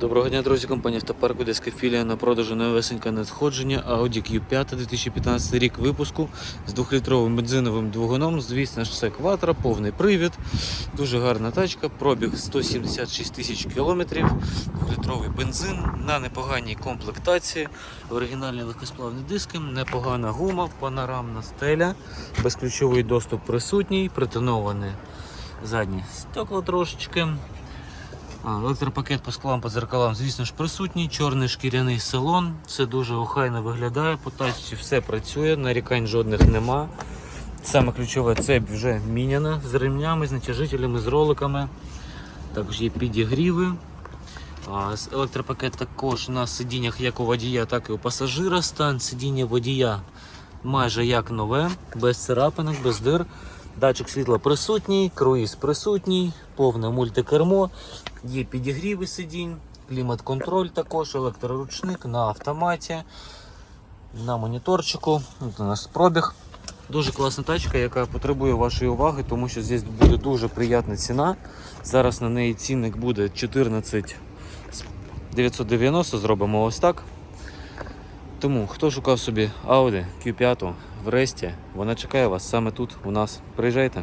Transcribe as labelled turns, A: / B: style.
A: Доброго дня, друзі, компанія Автопарк Одеська філія на продажу новесеньке надходження Audi Q5 2015 рік випуску з 2-літровим бензиновим двигуном. Звісно ж, це кватро, повний привід. Дуже гарна тачка, пробіг 176 тисяч кілометрів, 2-літровий бензин на непоганій комплектації, оригінальні легкосплавні диски, непогана гума, панорамна стеля, безключовий доступ присутній, притоноване заднє стекло трошечки. Електропакет по склам, по зеркалам, звісно ж, присутній. Чорний шкіряний салон. Все дуже охайно виглядає. По тачці все працює, нарікань жодних нема. Саме ключове цепь вже міняна з ремнями, з натяжителями, з роликами. Також є підігріви. Електропакет також на сидіннях як у водія, так і у пасажира. Стан сидіння водія майже як нове, без царапинок, без дир. Датчик світла присутній, круїз присутній, повне мультикермо, є підігріви сидінь, клімат-контроль також, електроручник на автоматі, на моніторчику. От у нас пробіг. Дуже класна тачка, яка потребує вашої уваги, тому що здесь буде дуже приємна ціна. Зараз на неї цінник буде 14 990, зробимо ось так. Тому хто шукав собі Audi Q5 в Ресті, вона чекає вас саме тут у нас. Приїжджайте.